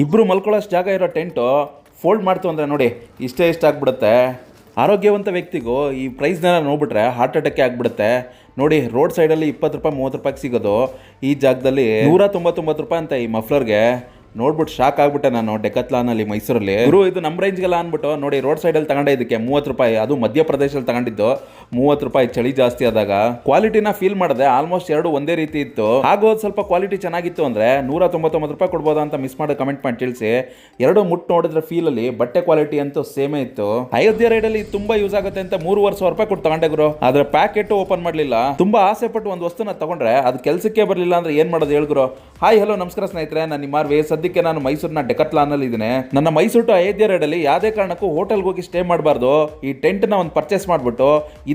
ಇಬ್ಬರು ಮಲ್ಕೊಳ್ಳೋಷ್ಟು ಜಾಗ ಇರೋ ಟೆಂಟು ಫೋಲ್ಡ್ ಮಾಡ್ತು ಅಂದರೆ ನೋಡಿ, ಇಷ್ಟೇ ಇಷ್ಟ ಆಗ್ಬಿಡುತ್ತೆ. ಆರೋಗ್ಯವಂತ ವ್ಯಕ್ತಿಗೂ ಈ ಪ್ರೈಸ್ನೆಲ್ಲ ನೋಡ್ಬಿಟ್ರೆ ಹಾರ್ಟ್ ಅಟ್ಯಾಕೇ ಆಗ್ಬಿಡುತ್ತೆ. ನೋಡಿ ರೋಡ್ ಸೈಡಲ್ಲಿ ಇಪ್ಪತ್ತು ರೂಪಾಯಿ, ಮೂವತ್ತು ರೂಪಾಯಿಗೆ ಸಿಗೋದು. ಈ ಜಾಗದಲ್ಲಿ ನೂರ ತೊಂಬತ್ತೊಂಬತ್ತು ರೂಪಾಯಿ ಅಂತ ಈ ಮಫ್ಲರ್ಗೆ ನೋಡ್ಬಿಟ್ಟು ಶಾಕ್ ಆಗ್ಬಿಟ್ಟೆ ನಾನು ಡೆಕತ್ಲಾನಲ್ಲಿ ಮೈಸೂರಲ್ಲಿ. ಗುರು, ಇದು ನಮ್ಮ ರೇಂಜ್ಗೆಲ್ಲ ಅಂದ್ಬಿಟ್ಟು ನೋಡಿ ರೋಡ್ ಸೈಡಲ್ಲಿ ತಗೊಂಡೆ ಇದಕ್ಕೆ ಮೂವತ್ತು ರೂಪಾಯಿ. ಅದು ಮಧ್ಯಪ್ರದೇಶದಲ್ಲಿ ತಗೊಂಡಿದ್ದು. ಮೂವತ್ತು ರೂಪಾಯಿ ಚಳಿ ಜಾಸ್ತಿ ಆದಾಗ ಕ್ವಾಲಿಟಿನ ಫೀಲ್ ಮಾಡಿದೆ ಆಲ್ಮೋಸ್ಟ್ ಎರಡು ಒಂದೇ ರೀತಿ ಇತ್ತು. ಹಾಗೂ ಸ್ವಲ್ಪ ಕ್ವಾಲಿಟಿ ಚೆನ್ನಾಗಿತ್ತು ಅಂದ್ರೆ ನೂರ ತೊಂಬತ್ತೊಂಬತ್ತು ರೂಪಾಯಿ ಕೊಡ್ಬೋದಾ ಅಂತ ಮಿಸ್ ಮಾಡಿ ಕಮೆಂಟ್ ಮಾಡಿ ತಿಳಿಸಿ. ಎರಡು ಮುಟ್ಟು ನೋಡಿದ್ರೆ ಫೀಲ್ ಅಲ್ಲಿ ಬಟ್ಟೆ ಕ್ವಾಲಿಟಿ ಅಂತೂ ಸೇಮೇ ಇತ್ತು. ಅಯೋಧ್ಯೆ ರೈಡಲ್ಲಿ ತುಂಬಾ ಯೂಸ್ ಆಗುತ್ತೆ ಅಂತ ಮೂರುವರೆ ಸಾವಿರ ರೂಪಾಯಿ ಕೊಟ್ಟು ತಗೊಂಡೆ ಗುರು. ಆದ್ರೆ ಪ್ಯಾಕೆಟ್ ಓಪನ್ ಮಾಡಲಿಲ್ಲ. ತುಂಬಾ ಆಸೆ ಪಟ್ಟು ಒಂದು ವಸ್ತುನ ತಗೊಂಡ್ರೆ ಅದು ಕೆಲಸಕ್ಕೆ ಬರಲಿಲ್ಲ ಅಂದ್ರೆ ಏನ್ ಮಾಡೋದು ಹೇಳ್ಗುರು ಹಾಯ್ ಹಲೋ ನಮಸ್ಕಾರ ಸ್ನೇಹಿತರೆ. ನಾನು ನಿಮ್ಮ ಸದ್ಯಕ್ಕೆ ನಾನು ಮೈಸೂರಿನ ಡೆಕತ್ಲಾನಲ್ಲಿ ಇದ್ದೇನೆ. ನನ್ನ ಮೈಸೂರು ಟು ಅಯೋಧ್ಯೆ ರೈಡಲ್ಲಿ ಯಾವುದೇ ಕಾರಣಕ್ಕೂ ಹೋಟೆಲ್ಗೆ ಹೋಗಿ ಸ್ಟೇ ಮಾಡಬಾರ್ದು. ಈ ಟೆಂಟ್ನ ಒಂದು ಪರ್ಚೇಸ್ ಮಾಡ್ಬಿಟ್ಟು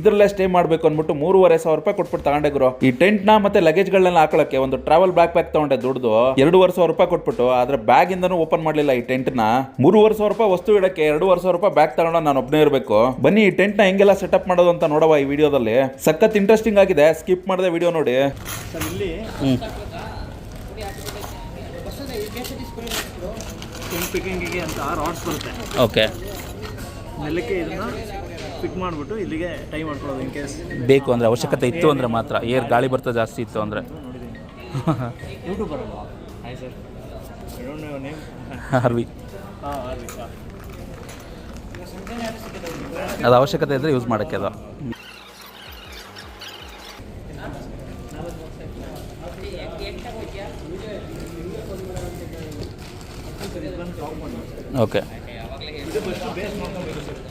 ಇದರಲ್ಲೇ ಸ್ಟೇ ಮಾಡಬೇಕು ಅಂದ್ಬಿಟ್ಟು ಮೂರುವರೆ ಸಾವಿರ ರೂಪಾಯಿ ಕೊಟ್ಬಿಟ್ಟು ತಗೊಂಡೆ ಗುರು. ಈ ಟೆಂಟ್ನ ಮತ್ತೆ ಲಗೇಜ್ ಗಳನ್ನ ಹಾಕೊಳಕ್ಕೆ ಒಂದು ಟ್ರಾವೆಲ್ ಬ್ಯಾಗ್ ಪ್ಯಾಕ್ ತಗೊಂಡೆ ದುಡ್ದು. ಎರಡುವರೆ ಸಾವಿರ ರೂಪಾಯಿ ಕೊಟ್ಬಿಟ್ಟು ಆದ್ರೆ ಬ್ಯಾಗ್ ಇಂದನೂ ಓಪನ್ ಮಾಡಲಿಲ್ಲ ಈ ಟೆಂಟ್ನ ಮೂರುವರೆ ಸಾವಿರ ರೂಪಾಯಿ ವಸ್ತು ಇಡಕ್ಕೆ ಎರಡೂವರೆ ಸಾವಿರ ರೂಪಾಯಿ ಬ್ಯಾಗ್ ತಗೊಂಡು ನಾನು ಒಬ್ಬನೇ ಇರಬೇಕು. ಬನ್ನಿ ಈ ಟೆಂಟ್ನ ಹೆಂಗೆಲ್ಲ ಸೆಟಪ್ ಮಾಡೋದು ಅಂತ ನೋಡುವ ಈ ವಿಡಿಯೋದಲ್ಲಿ. ಸಖತ್ ಇಂಟ್ರೆಸ್ಟಿಂಗ್ ಆಗಿದೆ ಸ್ಕಿಪ್ ಮಾಡದೆ ವಿಡಿಯೋ ನೋಡಿ. ಟೆಂಟ್ ಅಂತ ರಾಡ್ಸ್ ಬರುತ್ತೆ. ಓಕೆ ನೆಲಕ್ಕೆ ಇದನ್ನ ಫಿಟ್ ಮಾಡಿಬಿಟ್ಟು ಇಲ್ಲಿಗೆ ಟೈ ಮಾಡ್ಕೊಳ್ಳೋದು ಇನ್ ಕೇಸ್ ಬೇಕು ಅಂದರೆ ಅವಶ್ಯಕತೆ ಇತ್ತು ಅಂದರೆ ಮಾತ್ರ. ಏರ್ ಗಾಳಿ ಬರ್ತಾ ಜಾಸ್ತಿ ಇತ್ತು ಅಂದರೆ. ಯೂಟ್ಯೂಬರ್ ಅಲ್ವಾ ಹಾಯ್ ಸರ್ ನೇಮ್ ಅರ್ವಿ ಹಾಂ ಅದು ಅವಶ್ಯಕತೆ ಇದ್ದರೆ ಯೂಸ್ ಮಾಡೋಕ್ಕೆ ಅದು. ಓಕೆ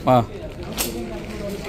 ಹಾಂ.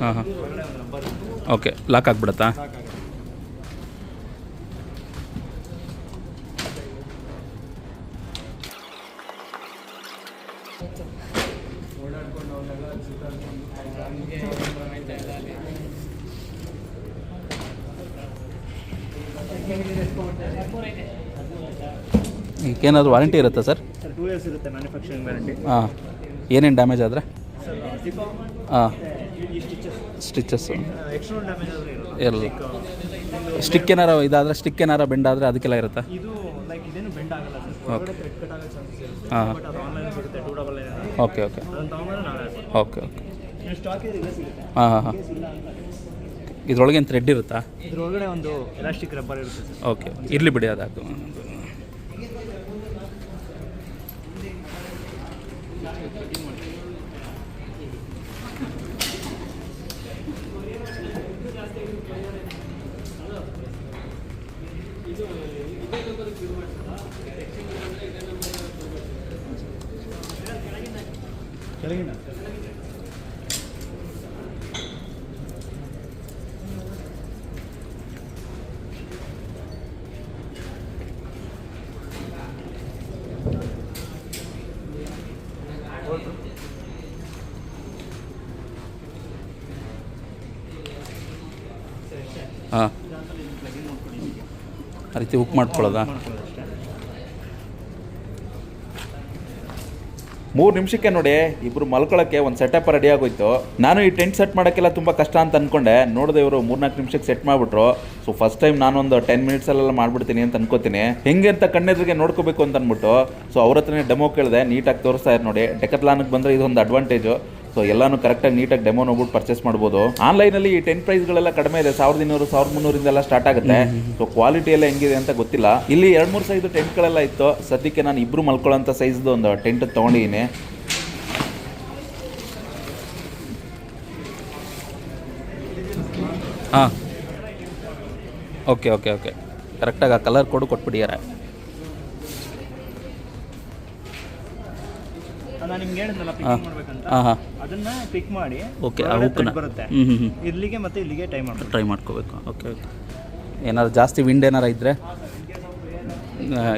ಹಾಂ ಹಾಂ ಓಕೆ ಲಾಕ್ ಆಗಿಬಿಡುತ್ತಾ ಏನಾದರೂ ವಾರಂಟಿ ಇರುತ್ತಾ ಸರ್? ಸರ್ ಟೂ ಇಯರ್ಸ್ ಇರುತ್ತೆ ಮ್ಯಾನುಫ್ಯಾಕ್ಚರಿಂಗ್ ವ್ಯಾರಂಟಿ ಹಾಂ. ಏನೇನು ಡ್ಯಾಮೇಜ್ ಆದರೆ? ಹಾಂ. ಸ್ಟಿಚಸ್ ಎಕ್ಸ್ಟರ್ನಲ್ ಡ್ಯಾಮೇಜ್ ಆದರೆ ಇರೋದು ಸ್ಟಿಕ್ ಏನಾರ ಇದಾದರೆ ಸ್ಟಿಕ್ ಏನಾರ ಬೆಂಡ್ ಆದರೆ ಅದಕ್ಕೆಲ್ಲ ಇರುತ್ತಾ? ಇದು ಲೈಕ್ ಇದೇನು ಬೆಂಡ್ ಆಗಲ್ಲ ಸರ್. ಥ್ರೆಡ್ ಕಟ್ ಆಗೋ ಚಾನ್ಸಸ್ ಇರುತ್ತೆ. ಹಾಂ. ಬಟ್ ಅದು ಆನ್ಲೈನ್ ಸಿಗುತ್ತೆ two double nine okay okay ಅದನ್ನು ತಗೊಂಡ್ರೆ ನಾವೇ ಓಕೆ ಓಕೆ ಸ್ಟಾಕ್ ಇದೆ ಸಿಗುತ್ತೆ. ಹಾಂ ಹಾಂ ಹಾಂ. ಇದ್ರೊಳಗೆ ಏನು ಥ್ರೆಡ್ ಇರುತ್ತಾ? ಇದ್ರೊಳಗಡೆ ಒಂದು ಎಲಾಸ್ಟಿಕ್ ರಬ್ಬರ್ ಇರುತ್ತೆ ಓಕೆ ಇರಲಿ ಬಿಡಿ ಅದಾಕು ಕೆಳಗಿನ ಹಾಂ ಆ ರೀತಿ ಬುಕ್ ಮಾಡ್ಕೊಳ್ಳೋದಾ? ಮೂರು ನಿಮಿಷಕ್ಕೆ ನೋಡಿ, ಇಬ್ರು ಮಲ್ಕೊಳ್ಳೋಕ್ಕೆ ಒಂದು ಸೆಟಪ್ ರೆಡಿ ಆಗೋಯ್ತು. ನಾನು ಈ ಟೆಂಟ್ ಸೆಟ್ ಮಾಡೋಕ್ಕೆಲ್ಲ ತುಂಬ ಕಷ್ಟ ಅಂತ ಅನ್ಕೊಂಡೆ. ನೋಡಿದೆ ಇವರು ಮೂರ್ನಾಲ್ಕು ನಿಮಿಷಕ್ಕೆ ಸೆಟ್ ಮಾಡಿಬಿಟ್ರು. ಸೊ ಫಸ್ಟ್ ಟೈಮ್ ನಾನೊಂದು ಟೆನ್ ಮಿನಿಟ್ಸಲ್ಲೆಲ್ಲ ಮಾಡ್ಬಿಡ್ತೀನಿ ಅಂತ ಅನ್ಕೋತೀನಿ. ಹೆಂಗೆ ಅಂತ ಕಣ್ಣೆದ್ರಿಗೆ ನೋಡ್ಕೋಬೇಕು ಅಂತ ಅಂದ್ಬಿಟ್ಟು ಸೊ ಅವ್ರ ಹತ್ರನೇ ಡೆಮೋ ಕೇಳಿದೆ, ನೀಟಾಗಿ ತೋರಿಸ್ತಾ ಇದ್ದಾರೆ ನೋಡಿ. ಡೆಕತ್ಲಾನಕ್ಕೆ ಬಂದರೆ ಇದೊಂದು ಅಡ್ವಾಂಟೇಜು ಸೊ ಎಲ್ಲಾನು ಕರೆಕ್ಟಾಗಿ ನೀಟಾಗಿ ಡೆಮೋ ನೋಡ್ಬಿಟ್ಟು ಪರ್ಚೇಸ್ ಮಾಡ್ಬೋದು. ಆನ್ಲೈನಲ್ಲಿ ಈ ಟೆನ್ ಪ್ರೈಸ್ಗಳೆಲ್ಲ ಕಡಿಮೆ ಇದೆ ಸಾವಿರದ ಇನ್ನೂರು ಸಾವಿರದ ಮುನ್ನೂರಿಂದೆಲ್ಲ ಸ್ಟಾರ್ಟ್ ಆಗುತ್ತೆ. ಸೊ ಕ್ವಾಲಿಟಿ ಎಲ್ಲ ಹೆಂಗಿದೆ ಅಂತ ಗೊತ್ತಿಲ್ಲ. ಇಲ್ಲಿ ಎರಡು ಮೂರು ಸೈಜ್ ಟೆಂಟ್ಗಳೆಲ್ಲ ಇತ್ತು. ಸದ್ಯಕ್ಕೆ ನಾನು ಇಬ್ರು ಮಲ್ಕೊಳ್ಳೋಂಥ ಸೈಜ್ದು ಒಂದು ಟೆಂಟ್ ತಗೊಂಡಿದ್ದೀನಿ. ಹಾಂ. ಓಕೆ ಓಕೆ ಓಕೆ ಕರೆಕ್ಟಾಗಿ ಆ ಕಲರ್ ಕೊಡು ಕೊಟ್ಬಿಡಿಯಾರ ಅದನ್ನ ಪಿಕ್ ಮಾಡಿ ಓಕೆ ಆ ಬರುತ್ತೆ. ಇಲ್ಲಿಗೆ ಮತ್ತೆ ಇಲ್ಲಿಗೆ ಟೈ ಮಾಡಿ ಟ್ರೈ ಮಾಡ್ಕೋಬೇಕು. ಓಕೆ ಓಕೆ ಏನಾದ್ರು ಜಾಸ್ತಿ ವಿಂಡ್ ಏನಾರು ಇದ್ದರೆ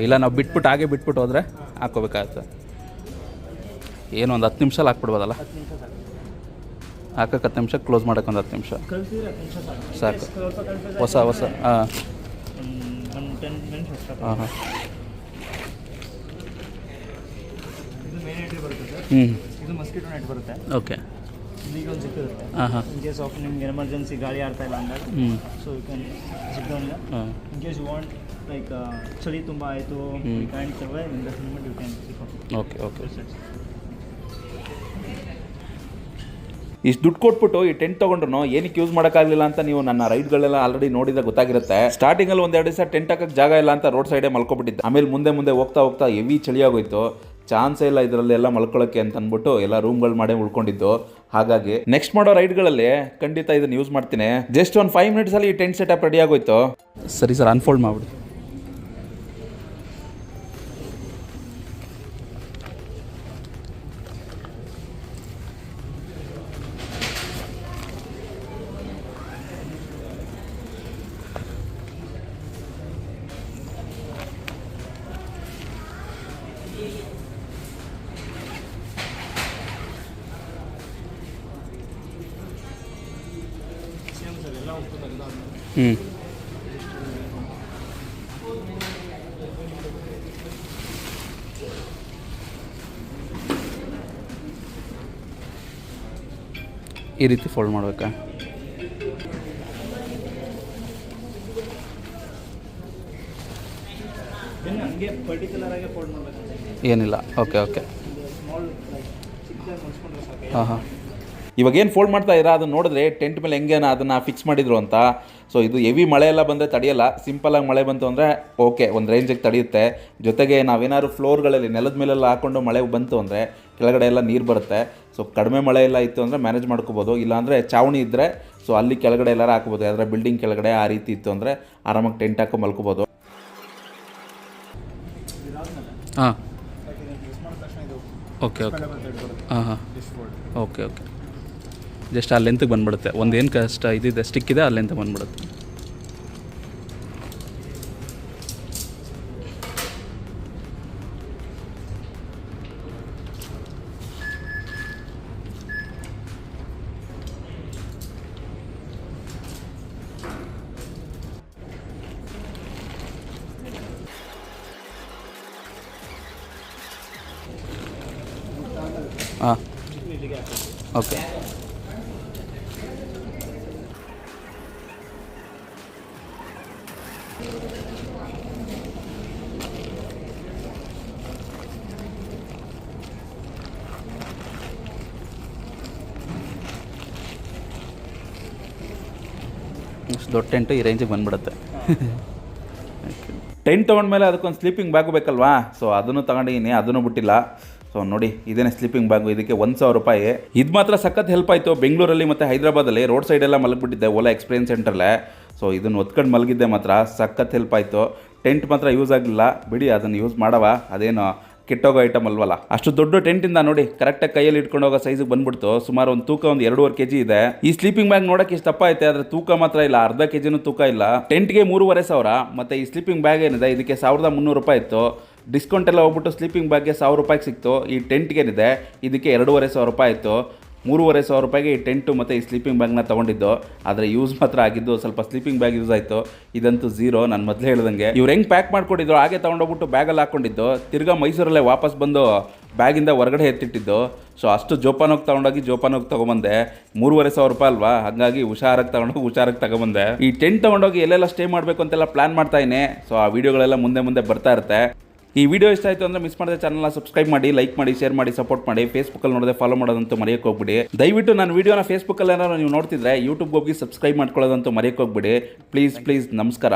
ಇಲ್ಲ ನಾವು ಬಿಟ್ಬಿಟ್ಟು ಹಾಗೆ ಬಿಟ್ಬಿಟ್ಟು ಹೋದರೆ ಹಾಕೋಬೇಕಾಗುತ್ತೆ ಏನು ಒಂದು ಹತ್ತು ನಿಮಿಷ ಹಾಕ್ಬಿಡ್ಬೋದಲ್ಲ ಹಾಕಕ್ಕೆ ಹತ್ತು ನಿಮಿಷ ಕ್ಲೋಸ್ ಮಾಡೋಕೆ ಒಂದು ಹತ್ತು ನಿಮಿಷ. ಸಾಕು. ಹೊಸ ಹೊಸ ಹಾಂ. ಹಾಂ ಹಾಂ. ಇದು ಬರುತ್ತೆ ಸರ್. ಹ್ಞೂ ಇದು ಮಸ್ಕಿಟೋ ನೆಟ್ ಬರುತ್ತೆ. ಓಕೆ ಇಲ್ಲಿಗೆ ಒಂದು ಸಿಕ್ಕಿರುತ್ತೆ ಹಾಂ ಹಾಂ ಇನ್ ಕೇಸ್ ಆಫ್ ನಿಮ್ಗೆ ಎಮರ್ಜೆನ್ಸಿ ಗಾಳಿ ಆಡ್ತಾ ಇಲ್ಲ ಅಂದಾಗ ಹ್ಞೂ so you can sit down ಹಾಂ. In case you want like ಚಳಿ ತುಂಬ ಆಯಿತು ಹ್ಮ್. Can't survive in that moment you can okay okay ಇಷ್ಟು ದುಡ್ಡು ಕೊಟ್ಬಿಟ್ಟು ಈ ಟೆಂಟ್ ತೊಗೊಂಡ್ರು ಏನಕ್ಕೆ ಯೂಸ್ ಮಾಡೋಕ್ಕಾಗಲಿಲ್ಲ ಅಂತ ನೀವು ನನ್ನ ರೈಡ್ಗಳೆಲ್ಲ ಆಲ್ರೆಡಿ ನೋಡಿದ ಗೊತ್ತಾಗಿರುತ್ತೆ. ಸ್ಟಾರ್ಟಿಂಗಲ್ಲಿ ಒಂದೆರಡು ದಿವಸ ಟೆಂಟ್ ಹಾಕಕ್ಕೆ ಜಾಗ ಇಲ್ಲ ಅಂತ ರೋಡ್ ಸೈಡೇ ಮಲ್ಕೊಬಿಟ್ಟಿದ್ದೆ ಆಮೇಲೆ ಮುಂದೆ ಮುಂದೆ ಹೋಗ್ತಾ ಹೋಗ್ತಾ ಹೆವಿ ಚಳಿಯಾಗೋಯ್ತು ಚಾನ್ಸೇ ಇಲ್ಲ ಇದರಲ್ಲಿ ಎಲ್ಲ ಮಲ್ಕೊಳ್ಳೋಕ್ಕೆ ಅಂತ ಅಂದ್ಬಿಟ್ಟು ಎಲ್ಲ ರೂಮ್ಗಳು ಮಾಡೇ ಉಳ್ಕೊಂಡಿದ್ದು. ಹಾಗಾಗಿ ನೆಕ್ಸ್ಟ್ ಮಾಡೋ ರೈಡ್ಗಳಲ್ಲಿ ಖಂಡಿತ ಇದನ್ನು ಯೂಸ್ ಮಾಡ್ತೀನಿ. ಜಸ್ಟ್ ಒಂದು ಫೈವ್ ಮಿನಿಟ್ಸಲ್ಲಿ ಈ ಟೆಂಟ್ ಸೆಟಪ್ ರೆಡಿ ಆಗೋಯ್ತು. ಸರಿ ಸರ್ ಅನ್ಫೋಲ್ಡ್ ಮಾಡಿಬಿಡಿ. ಹ್ಞೂ ಈ ರೀತಿ ಫೋಲ್ಡ್ ಮಾಡಬೇಕಾ? ಏನಿಲ್ಲ. ಓಕೆ ಓಕೆ ಹಾಂ ಹಾಂ ಇವಾಗ ಏನು ಫೋಲ್ಡ್ ಮಾಡ್ತಾ ಇದ್ದೀರಾ? ಅದನ್ನು ನೋಡಿದ್ರೆ ಟೆಂಟ್ ಮೇಲೆ ಹೆಂಗೆ ಅದನ್ನು ಫಿಕ್ಸ್ ಮಾಡಿದ್ರು ಅಂತ. ಸೊ ಇದು ಹೆವಿ ಮಳೆ ಎಲ್ಲ ಬಂದರೆ ತಡೆಯಲ್ಲ. ಸಿಂಪಲಾಗಿ ಮಳೆ ಬಂತು ಅಂದರೆ ಓಕೆ ಒಂದು ರೇಂಜಿಗೆ ತಡೆಯುತ್ತೆ. ಜೊತೆಗೆ ನಾವೇನಾದ್ರು ಫ್ಲೋರ್ಗಳಲ್ಲಿ ನೆಲದ ಮೇಲೆಲ್ಲ ಹಾಕ್ಕೊಂಡು ಮಳೆ ಬಂತು ಅಂದರೆ ಕೆಳಗಡೆ ಎಲ್ಲ ನೀರು ಬರುತ್ತೆ. ಸೊ ಕಡಿಮೆ ಮಳೆ ಎಲ್ಲ ಇತ್ತು ಅಂದರೆ ಮ್ಯಾನೇಜ್ ಮಾಡ್ಕೋಬೋದು. ಇಲ್ಲಾಂದರೆ ಚಾವಣಿ ಇದ್ದರೆ ಸೊ ಅಲ್ಲಿ ಕೆಳಗಡೆ ಎಲ್ಲರೂ ಹಾಕ್ಬೋದು. ಯಾವ್ದಾರ ಬಿಲ್ಡಿಂಗ್ ಕೆಳಗಡೆ ಆ ರೀತಿ ಇತ್ತು ಅಂದರೆ ಆರಾಮಾಗಿ ಟೆಂಟ್ ಹಾಕೊಂಡು ಮಲ್ಕೋಬೋದು. ಹಾಂ. ಲೈಕ್ ಇದನ್ನು ಯೂಸ್ ಮಾಡಿದ ತಕ್ಷಣ ಇದು ಓಕೆ ಓಕೆ ಹಾಂ ಹಾಂ. ಓಕೆ ಓಕೆ ಜಸ್ಟ್ ಆ ಲೆಂತ್ಗೆ ಬಂದ್ಬಿಡುತ್ತೆ. ಒಂದು ಏನು ಕಷ್ಟ ಇದಿದೆ ಸ್ಟಿಕ್ ಇದೆ, ಆ ಲೆಂತ್ ಬಂದ್ಬಿಡುತ್ತೆ. ಹಾಂ ಓಕೆ ದೊಡ್ಡ ಟೆಂಟು ಈ ರೇಂಜಿಗೆ ಬಂದ್ಬಿಡುತ್ತೆ. ಟೆಂಟ್ ತೊಗೊಂಡ್ಮೇಲೆ ಅದಕ್ಕೊಂದು ಸ್ಲೀಪಿಂಗ್ ಬ್ಯಾಗು ಬೇಕಲ್ವಾ? ಸೊ ಅದನ್ನು ತಗೊಂಡಿದ್ದೀನಿ, ಅದನ್ನು ಬಿಟ್ಟಿಲ್ಲ. ಸೊ ನೋಡಿ, ಇದೇನೆ ಸ್ಲೀಪಿಂಗ್ ಬ್ಯಾಗು ಇದಕ್ಕೆ ಒಂದು ಸಾವಿರ ರೂಪಾಯಿ. ಇದು ಮಾತ್ರ ಸಖತ್ ಹೆಲ್ಪ್ ಆಯಿತು. ಬೆಂಗಳೂರಲ್ಲಿ ಮತ್ತು ಹೈದರಾಬಾದಲ್ಲಿ ರೋಡ್ ಸೈಡೆಲ್ಲ ಮಲಗಿಬಿಟ್ಟಿದ್ದೆ, ಓಲಾ ಎಕ್ಸ್ಪೀರಿಯನ್ಸ್ ಸೆಂಟ್ರಲ್ಲೇ ಸೊ ಇದನ್ನು ಒತ್ಕೊಂಡು ಮಲಗಿದ್ದೆ ಮಾತ್ರ, ಸಖತ್ ಹೆಲ್ಪ್ ಆಯಿತು. ಟೆಂಟ್ ಮಾತ್ರ ಯೂಸ್ ಆಗಲಿಲ್ಲ. ಬಿಡಿ, ಅದನ್ನು ಯೂಸ್ ಮಾಡವ. ಅದೇನು ಕೆಟ್ಟೋಗೋ ಐಟಮ್ ಅಲ್ವಲ್ಲ. ಅಷ್ಟು ದೊಡ್ಡ ಟೆಂಟಿಂದ ನೋಡಿ ಕರೆಕ್ಟಾಗಿ ಕೈಯಲ್ಲಿ ಇಟ್ಕೊಂಡು ಹೋಗೋ ಸೈಜಿಗೆ ಬಂದ್ಬಿಡ್ತು. ಸುಮಾರು ಒಂದು ತೂಕ, ಒಂದು ಎರಡೂವರೆ ಕೆಜಿ ಇದೆ. ಈ ಸ್ಲೀಪಿಂಗ್ ಬ್ಯಾಗ್ ನೋಡಕ್ಕೆ ಇಷ್ಟು ದಪ್ಪ ಐತೆ, ಆದ್ರೆ ತೂಕ ಮಾತ್ರ ಇಲ್ಲ. ಅರ್ಧ ಕೆಜಿನೂ ತೂಕ ಇಲ್ಲ. ಟೆಂಟ್ಗೆ ಮೂರುವರೆ ಸಾವಿರ, ಮತ್ತೆ ಈ ಸ್ಲೀಪಿಂಗ್ ಬ್ಯಾಗ್ ಏನಿದೆ, ಇದಕ್ಕೆ ಸಾವಿರದ ಮುನ್ನೂರು ರೂಪಾಯಿ ಇತ್ತು. ಡಿಸ್ಕೌಂಟ್ ಎಲ್ಲ ಹೋಗ್ಬಿಟ್ಟು ಸ್ಲೀಪಿಂಗ್ ಬ್ಯಾಗ್ಗೆ ಸಾವಿರ ರೂಪಾಯಿಗೆ ಸಿಕ್ತು. ಈ ಟೆಂಟ್ಗೆ ಏನಿದೆ, ಇದಕ್ಕೆ ಎರಡೂವರೆ ಸಾವಿರ ರೂಪಾಯಿ ಇತ್ತು ಮೂರುವರೆ ಸಾವಿರ ರೂಪಾಯಿಗೆ ಈ ಟೆಂಟು ಮತ್ತು ಈ ಸ್ಲೀಪಿಂಗ್ ಬ್ಯಾಗ್ನ ತೊಗೊಂಡಿದ್ದು. ಆದರೆ ಯೂಸ್ ಮಾತ್ರ ಆಗಿದ್ದು, ಸ್ವಲ್ಪ ಸ್ಲೀಪಿಂಗ್ ಬ್ಯಾಗ್ ಯೂಸ್ ಆಯಿತು. ಇದಂತೂ ಝೀರೋ ನಾನು ಮೊದಲೇ ಹೇಳ್ದಂಗೆ. ಇವ್ರು ಹೆಂಗೆ ಪ್ಯಾಕ್ ಮಾಡ್ಕೊಂಡಿದ್ರು, ಹಾಗೆ ತೊಗೊಂಡೋಗ್ಬಿಟ್ಟು ಬ್ಯಾಗಲ್ಲಿ ಹಾಕ್ಕೊಂಡಿದ್ದು ತಿರ್ಗಾ ಮೈಸೂರಲ್ಲೇ ವಾಪಸ್ ಬಂದು ಬ್ಯಾಗಿಂದ ಹೊರಗಡೆ ಎತ್ತಿಟ್ಟಿದ್ದು. ಸೊ ಅಷ್ಟು ಜೋಪಾನೋಗಿ ತೊಗೊಂಡೋಗಿ ಜೋಪಾನೋಗಿ ತೊಗೊಂಬಂದೆ. ಮೂರುವರೆ ಸಾವಿರ ರೂಪಾಯಿ ಅಲ್ವಾ? ಹಾಗಾಗಿ ಹುಷಾರಾಗಿ ತೊಗೊಂಡೋಗಿ ಹುಷಾರಾಗಿ ತಗೊಂಬಂದೆ. ಈ ಟೆಂಟ್ ತೊಗೊಂಡೋಗಿ ಎಲ್ಲೆಲ್ಲ ಸ್ಟೇ ಮಾಡಬೇಕು ಅಂತೆಲ್ಲ ಪ್ಲಾನ್ ಮಾಡ್ತಾ ಇದ್ದೀನಿ ಸೊ ಆ ವಿಡಿಯೋಗಳೆಲ್ಲ ಮುಂದೆ ಮುಂದೆ ಬರ್ತಾ ಇರುತ್ತೆ. ಈ ವಿಡಿಯೋ ಇಷ್ಟ ಆಯಿತು ಅಂದರೆ ಮಿಸ್ ಮಾಡಿದ್ರೆ ಚಾನಲ್ನ ಸಬ್ಸ್ಕ್ರೈಬ್ ಮಾಡಿ ಲೈಕ್ ಮಾಡಿ ಶೇರ್ ಮಾಡಿ ಸಪೋರ್ಟ್ ಮಾಡಿ ಫೇಸ್ಬುಕ್ಕಲ್ಲಿ ನೋಡಿದ್ರೆ ಫಾಲೋ ಮಾಡೋದಂತೂ ಮರೆಯೋಕೆ ಹೋಗ್ಬಿಡಿ. ದಯವಿಟ್ಟು ನಾನು ವಿಡಿಯೋನ ಫೇಸ್ಬುಕ್ಕಲ್ಲಿ ಏನಾದ್ರು ನೀವು ನೋಡ್ತಿದ್ರೆ ಯೂಟ್ಯೂಬ್ಗೆ ಹೋಗಿ ಸಬ್ಸ್ಕ್ರೈಬ್ ಮಾಡ್ಕೊಳ್ಳೋದಂತೂ ಮರೆಯೋಕೆ ಹೋಗ್ಬಿಡಿ. ಪ್ಲೀಸ್ ಪ್ಲೀಸ್ ನಮಸ್ಕಾರ.